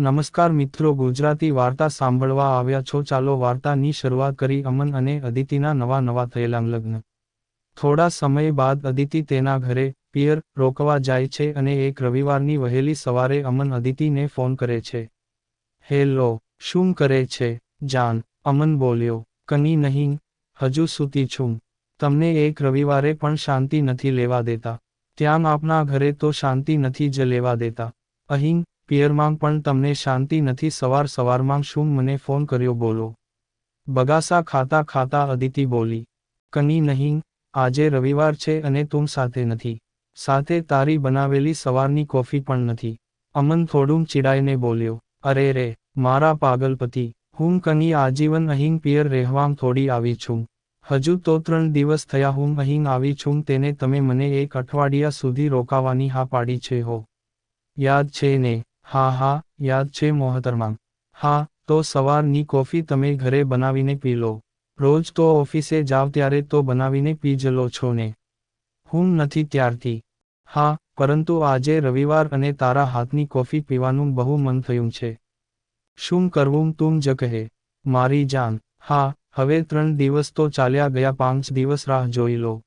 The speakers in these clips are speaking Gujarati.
નમસ્કાર મિત્રો, ગુજરાતી વાર્તા સાંભળવા આવ્યા છો. ચાલો વાર્તાની શરૂઆત કરી અમન અને અદિતિના નવા નવા થયેલા લગ્ન. થોડા સમય બાદ અદિતિ તેના ઘરે પિયર રોકવા જાય છે અને એક રવિવારની વહેલી સવારે અમન અદિતિને ફોન કરે છે. હેલો, શું કરે છે? જાન, અમન બોલ્યો. કની નહીં, હજુ સૂતી છું. તમને એક રવિવારે પણ શાંતિ નથી લેવા દેતા. ત્યાં આપના ઘરે તો શાંતિ નથી જ લેવા દેતા. અહીં પિયરમાં પણ તમને શાંતિ નથી, સવાર સવારમાં શું મને ફોન કર્યો બોલો. બગાસા ખાતા ખાતા અદિતિ બોલી, કની નહીં, આજે રવિવાર છે અને તું સાથે નથી. સાથે તારી બનાવેલી સવારની કોફી પણ નથી. અમન થોડું ચિડાઈને બોલ્યો, અરે રે, મારા પાગલપતિ, હું કની આજીવન અહીં પિયર રહેવામ થોડી આવી છું. હજુ તો ત્રણ દિવસ થયા હું અહીં આવી છું, તેને તમે મને એક અઠવાડિયા સુધી રોકાવાની હા પાડી છે હો. યાદ છે ને હા હા, યાદ છે મોહતરમામ. હા, તો સવારની કોફી તમે ઘરે બનાવીને પી લો. રોજ તો ઓફિસે જાવ ત્યારે તો બનાવીને પી જ લો છો ને. હું નથી ત્યારથી. હા, પરંતુ આજે રવિવાર અને તારા હાથની કોફી પીવાનું બહુ મન થયું છે. શું કરવું તું જ કહે. મારી જાન. હા, હવે ત્રણ દિવસ તો ચાલ્યા ગયા, પાંચ દિવસ રાહ જોઈ લો.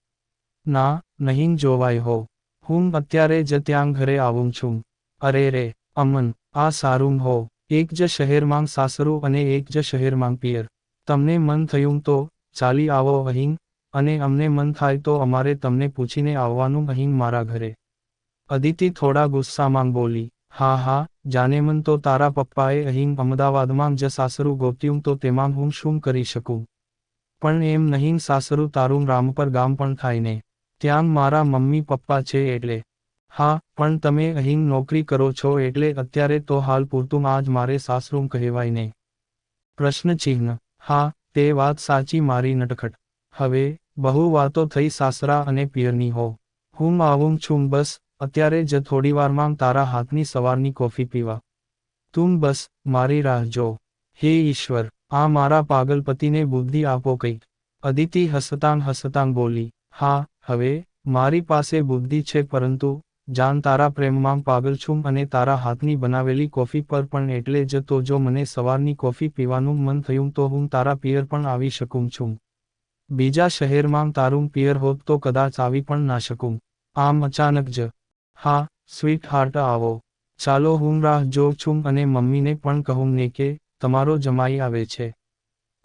ના, નહીં જોવાય હો. હું અત્યારે જ ત્યાં ઘરે આવું છું. અરે રે. અમન, આ સારું હો. એક જ શહેરમાં સાસરું અને એક જ શહેરમાં પિયર. તમને મન થયું તો ચાલી આવો અહીં અને અમને મન થાય તો અમારે તમને પૂછીને આવવાનું અહીં મારા ઘરે. અદિતિ થોડા ગુસ્સામાં બોલી, હા હા, જાને મન તો તારા પપ્પાએ અહીં અમદાવાદમાં જ સાસરું ગોત્યું તો તેમાં હું શું કરી શકું? પણ એમ નહીં, સાસરું તારું રામપર ગામ પણ થાય ને. ત્યાં મારા મમ્મી પપ્પા છે એટલે હા, પણ તમે અહીં નોકરી કરો છો એટલે અત્યારે તો હાલ પૂરતું આજ મારે સાસરું કહેવાય ને. પ્રશ્ન ચિહ્ન હા, તે વાત સાચી મારી નટખટ. હવે, બહુ વાતો થઈ સાસરા અને પિયરની હો. હું આવું છું બસ, અત્યારે જ થોડીવારમાં તારા હાથની સવારની કોફી પીવા. તું બસ, મારી રાહ જો. હે ઈશ્વર, આ મારા પાગલપતિને બુદ્ધિ આપો કંઈક. અદિતિ હસતાંગ હસતાંગ બોલી, હા, હવે, મારી પાસે બુદ્ધિ છે પરંતુ જાન તારા પ્રેમમાં પાગલ છું અને તારા હાથની બનાવેલી કોફી પર પણ એટલે જ તો જો મને સવારની કોફી પીવાનું મન થયું તો હું તારા પિયર પણ આવી શકું છું. બીજા શહેરમાં તારું પિયર હોત તો કદાચ આવી પણ ના શકું. આમ અચાનક જ. હા સ્વીટ હાર્ટ આવો. ચાલો હું રાહ જોઉં છું અને મમ્મીને પણ કહું ને કે, તમારો જમાઈ આવે છે.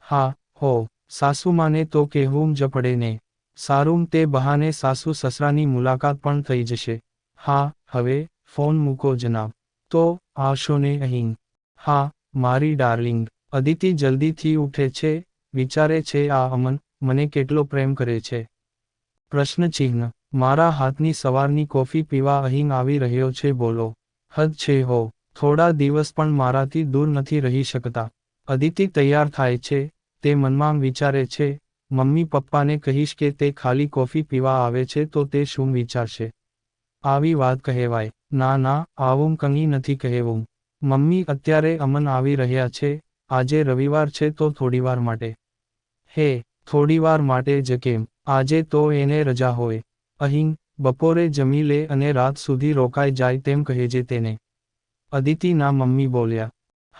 હા, હો સાસુમાને તો કહેવું જ પડે ને. સારું તે બહાને સાસુ સસરાની મુલાકાત પણ થઈ જશે. હા, હવે, ફોન મૂકો જનાબ. તો, આવશો ને અહીં. હા, મારી ડાર્લિંગ, અદિતિ જલ્દીથી ઉઠે છે, વિચારે છે આ અમન, મને કેટલો પ્રેમ કરે છે. પ્રશ્ન ચિહ્ન મારા હાથની સવારની કોફી પીવા અહીં આવી રહ્યો છે, બોલો. હદ છે, હો, થોડા દિવસ પણ મારાથી દૂર નથી રહી શકતા. અદિતિ તૈયાર થાય છે, તે મનમાં વિચારે છે, મમ્મી પપ્પાને કહીશ કે તે ખાલી કોફી પીવા આવે છે, તો તે શું વિચારશે? આવી વાત કહેવાય. ના ના, આવું કંઈ નથી કહેવું. મમ્મી અત્યારે અમન આવી રહ્યા છે. આજે રવિવાર છે તો થોડીવાર માટે. હે, થોડીવાર માટે જ કેમ? આજે તો એને રજા હોય. અહીં, બપોરે જમી લે અને રાત સુધી રોકાઈ જાય તેમ કહેજે તેને. અદિતિના મમ્મી બોલ્યા.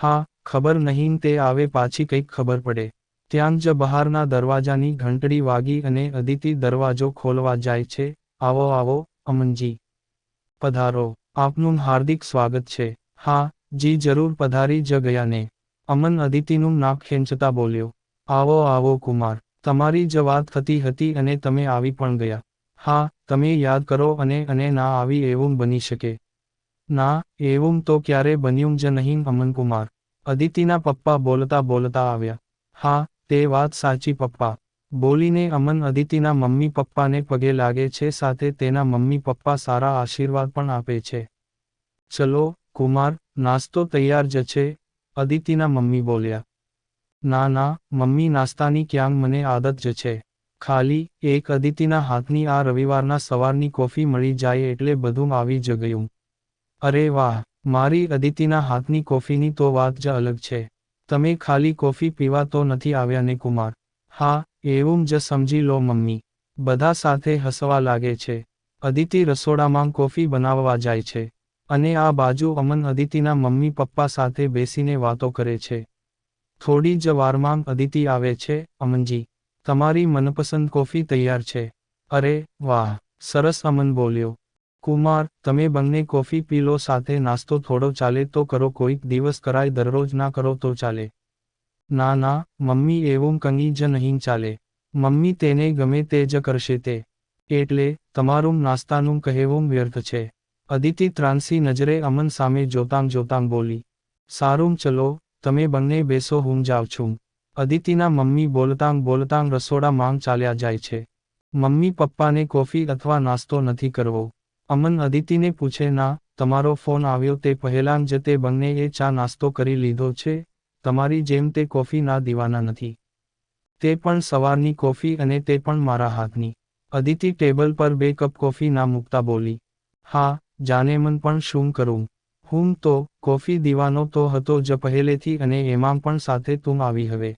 હા, ખબર નહીં તે આવે પાછી કંઈક ખબર પડે. ત્યાં જ બહારના દરવાજાની ઘંટડી વાગી અને અદિતિ દરવાજો ખોલવા જાય છે. આવો આવો, અમનજી. પધારો. આપનું હાર્દિક સ્વાગત છે. હા, જી જરૂર પધારી જ ગયા ને અમન અદિતિનું નાક ખેંચતા બોલ્યો. આવો આવો કુમાર. તમારી જ વાત થતી હતી અને તમે આવી પણ ગયા. હા, તમે યાદ કરો અને અને ના આવી એવું બની શકે. ના, એવું તો ક્યારે બન્યું જ નહીં અમનકુમાર અદિતિના પપ્પા બોલતા બોલતા આવ્યા. હા, તે વાત સાચી પપ્પા. બોલીને અમન અદિતિના મમ્મી પપ્પાને પગે લાગે છે, સાથે તેના મમ્મી પપ્પા સારા આશીર્વાદ પણ આપે છે. ચલો, કુમાર, નાસ્તો તૈયાર જ છે, અદિતિના મમ્મી બોલ્યા. ના ના, મમ્મી નાસ્તાની ક્યાંક મને આદત જ છે. ખાલી એક અદિતિના હાથની આ રવિવારના સવારની કોફી મળી જાય એટલે બધું આવી જ ગયું. અરે વાહ, મારી અદિતિના હાથની કોફીની તો વાત જ અલગ છે. તમે ખાલી કોફી પીવા તો નથી આવ્યા ને કુમાર. હા એવું જ સમજી લો, મમ્મી. બધા સાથે હસવા લાગે છે. અદિતિ રસોડામાં કોફી બનાવવા જાય છે. અને આ બાજુ અમન અદિતિના મમ્મી પપ્પા સાથે બેસીને વાતો કરે છે. થોડી જ વારમાં અદિતિ આવે છે, અમનજી, તમારી મનપસંદ કોફી તૈયાર છે. અરે, વાહ. સરસ અમન બોલ્યો. કુમાર, તમે બંને કોફી પી લો, સાથે નાસ્તો થોડો ચાલે તો કરો, કોઈક દિવસ કરાય, દરરોજ ના કરો તો ચાલે. ના ના, મમ્મી એવું કંઈ જ નહીં ચાલે. મમ્મી તેને ગમે તે જ કરશે તે. એટલે, તમારું નાસ્તાનું કહેવું વ્યર્થ છે. અદિતિ ત્રાંસી નજરે અમન સામે જોતાંગ જોતાંગ બોલી. સારું, ચલો, તમે બંને બેસો હું જાઉં છું. અદિતિના મમ્મી બોલતાંગ બોલતાંગ રસોડા માંગ ચાલ્યા જાય છે. મમ્મી પપ્પાને કોફી અથવા નાસ્તો નથી કરવો. અમન અદિતિને પૂછે, ના, તમારો ફોન આવ્યો તે પહેલાં જ તે બંનેએ ચા નાસ્તો કરી લીધો છે? તમારી જેમ તે કોફી ના દીવાના નથી. તે પણ સવારની કોફી અને તે પણ મારા હાથની. અદિતિ ટેબલ પર બે કપ કોફી ના મૂકતા બોલી, હા, જાને મન પણ શું કરું? હું તો કોફી દીવાનો તો હતો જ પહેલેથી અને એમાં પણ સાથે તું આવી હવે.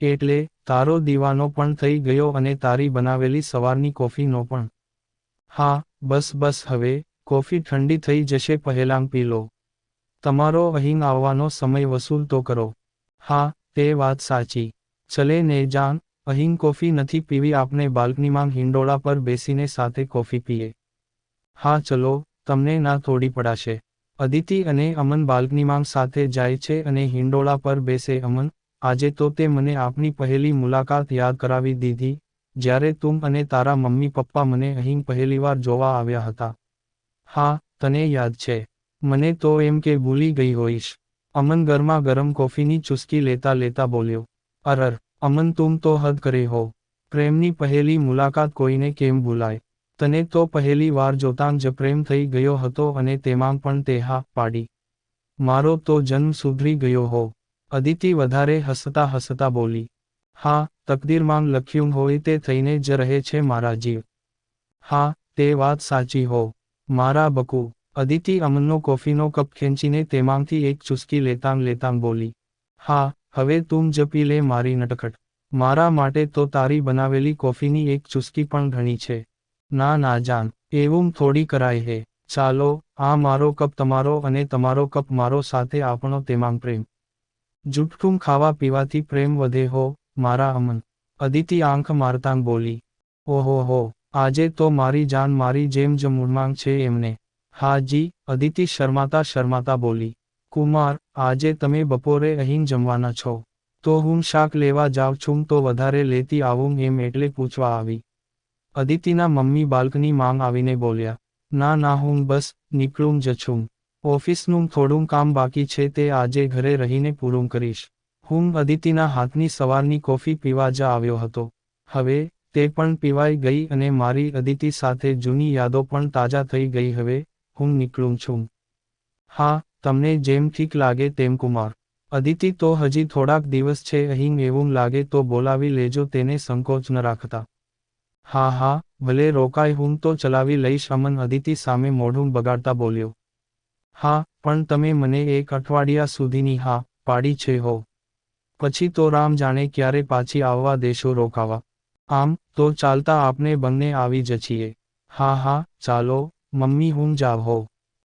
એટલે તારો દીવાનો પણ થઈ ગયો અને તારી બનાવેલી સવારની કોફીનો પણ. હા, બસ બસ હવે, કોફી ઠંડી થઈ જશે પહેલાં પી લો. તમારો અહીં આવવાનો સમય વસૂલ તો કરો. હા, તે વાત સાચી. ચલે ને જાન અહીં કોફી નથી પીવી આપણે બાલ્કનીમાં હિંડોળા પર બેસીને સાથે કોફી પીએ. હા, ચલો, તમને ના થોડી પડાશે. અદિતિ અને અમન બાલ્કનીમાં સાથે જાય છે અને હિંડોળા પર બેસે. અમન, આજે તો તે મને આપની પહેલી મુલાકાત યાદ કરાવી દીધી, જ્યારે તું અને તારા મમ્મી પપ્પા મને અહીં પહેલીવાર જોવા આવ્યા હતા. હા, તને યાદ છે. મને તો એમ કે ભૂલી ગઈ હોઈશ. અમન ગરમા ગરમ કોફીની ચુસ્કી લેતા લેતા બોલ્યો, અરર, અમન તુમ તો હદ કરે હો. પ્રેમની પહેલી મુલાકાત કોઈને કેમ ભૂલાય? તને તો પહેલી વાર જોતાં જ પ્રેમ થઈ ગયો હતો અને તેમાં પણ તે હા પાડી. મારો તો જન્મ સુધરી ગયો હો. અદિતિ વધારે હસતા હસતા બોલી, હા, તકદીરમાં લખ્યું હોય તે થઈને જ રહે છે મારા જીવ. હા, તે વાત સાચી હો, મારા બકુ. અદિતિ અમનનો કોફીનો કપ ખેંચીને તેમાંથી એક ચુસ્કી લેતાં લેતાં બોલી, હા, હવે તું જ પી લે મારી નટખટ. મારા માટે તો તારી બનાવેલી કોફીની એક ચુસ્કી પણ ઘણી છે. ના ના, જાન, એવું થોડી કરાય હે. ચાલો, આ મારો કપ તમારો અને તમારો કપ મારો સાથે આપણો તેમાં પ્રેમ. જુઠ્ઠું ખાવા પીવાથી પ્રેમ વધે હો, મારા અમન. અદિતિ આંખ મારતાંગ બોલી, ઓહો હો, આજે તો મારી જાન મારી જેમ જ મૂળમાંગ છે એમને. હા જી અદિતિ શર્માતા શર્માતા બોલી, કુમાર, આજે તમે બપોરે અહીં જમવાના છો. તો હું શાક લેવા જાઉં છું, તો વધારે લેતી આવું એમ એટલે પૂછવા આવી. અદિતિના મમ્મી બાલ્કની માંગ આવીને બોલ્યા, ના ના, હું બસ નીકળું જ છું. ઓફિસનું થોડું કામ બાકી છે, તે આજે ઘરે રહીને પૂરું કરીશ. હું અદિતિના હાથની સવારની કોફી પીવા જ આવ્યો હતો. હવે તે પણ પીવાઈ ગઈ અને મારી અદિતિ સાથે જૂની યાદો પણ તાજા થઈ ગઈ હવે હું નીકળું છું. હા, તમને જેમ ઠીક લાગે તેમ કુમાર. અદિતિ, તો હજી થોડાક દિવસ છે, અહીં એવું લાગે તો બોલાવી લેજો, તેને સંકોચ ન રાખતા. હા હા, ભલે રોકાય હું તો ચલાવી લઈશ, અમન અદિતિ સામે મોઢું બગાડતા બોલ્યો. હા, પણ તમે મને એક અઠવાડિયા સુધીની હા, પાડી છે હો. પછી તો રામ જાણે ક્યારે પાછી આવવા દેશો રોકાવા. આમ, તો ચાલતા આપને બંને આવી જ છીએ હા હા, ચાલો મમ્મી હું જાવ હો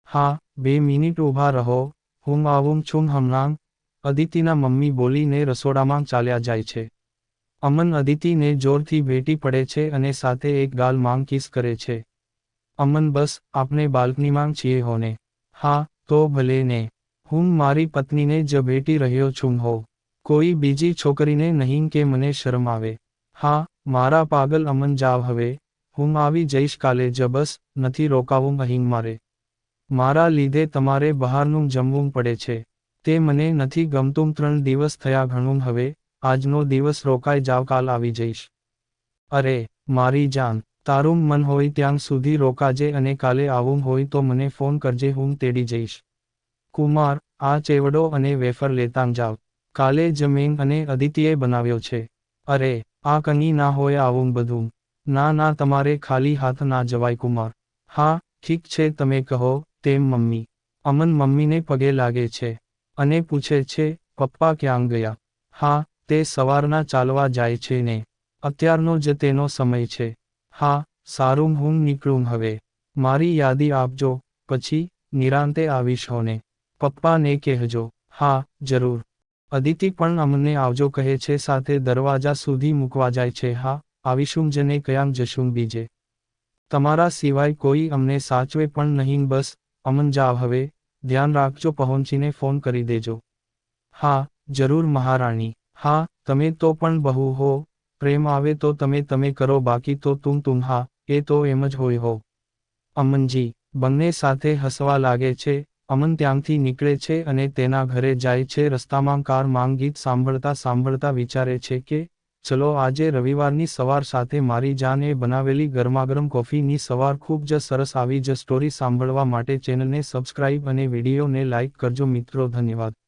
હા બે મિનિટ ઊભા રહો હું આવું છું હમણાં અદિતિના મમ્મી બોલીને રસોડામાં ચાલ્યા જાય છે અમન અદિતિને જોરથી ભેટી પડે છે અને સાથે એક ગાલ માંગ કિસ કરે છે। અમન બસ, આપને બાલ્કનીમાં છીએ હોને હા, તો ભલે ને। હું મારી પત્નીને જ ભેટી રહ્યો છું હો। કોઈ બીજી છોકરીને નહીં કે મને શરમ આવે। હા, મારા પાગલ અમન જાવ હવે। હું આવી જઈશ કાલે જ બસ, નથી રોકાવું અહીં મારે. મારા લીધે તમારે બહારનું જમવું પડે છે. તે મને નથી ગમતું ત્રણ દિવસ થયા ઘણું હવે, આજનો દિવસ રોકાઈ જાવ કાલ આવી જઈશ. અરે, મારી જાન, તારું મન હોય ત્યાં સુધી રોકાજે અને કાલે આવું હોય તો મને ફોન કરજે, હું તેડી જઈશ. કુમાર, આ ચેવડો અને વેફર લેતાં જાવ. કાલે જમેન અને અદિતિએ બનાવ્યો છે. અરે, આ કંઈ ના હોય આવું બધું. ના ના, તમારે ખાલી હાથ ના જવાય કુમાર. હા, ઠીક છે, તમે કહો, તેમ મમ્મી. અમન મમ્મીને પગે લાગે છે અને પૂછે છે, પપ્પા ક્યાં ગયા? હા, તે સવારના ચાલવા જાય છે ને. અત્યારનો જ તેનો સમય છે. હા, સારું, હું નીકળું હવે. મારી યાદી આપજો, પછી નિરાંતે આવીશ હોને. પપ્પાને કહેજો, હા, જરૂર. અદિતિ પણ અમને આવજો કહે છે, સાથે દરવાજા સુધી મૂકવા જાય છે, હા. આવીશું જને કયામ જશું બીજે. તમારા સિવાય કોઈ અમને સાચવે પણ નહીં, બસ અમન જાવ હવે, ધ્યાન રાખજો, પહોંચીને ફોન કરી દેજો. હા, જરૂર મહારાણી. હા, તમે તો પણ બહુ હો, પ્રેમ આવે તો તમે તમે કરો, બાકી તો તું તું હા, એ તો એમ જ હોય હો. અમનજી, બંને સાથે હસવા લાગે છે, અમન ત્યાંથી નીકળે છે અને તેના ઘરે જાય છે, રસ્તામાં કાર માંગ ગીત સાંભળતા સાંભળતા વિચારે છે કે ચલો આજે રવિવારની સવાર સાથે મારી જાને બનાવેલી ગરમાગરમ કોફીની સવાર ખૂબ જ સરસ આવી જ સ્ટોરી સાંભળવા માટે ચેનલને સબસ્ક્રાઇબ અને વિડીયોને લાઇક કરજો મિત્રો, ધન્યવાદ.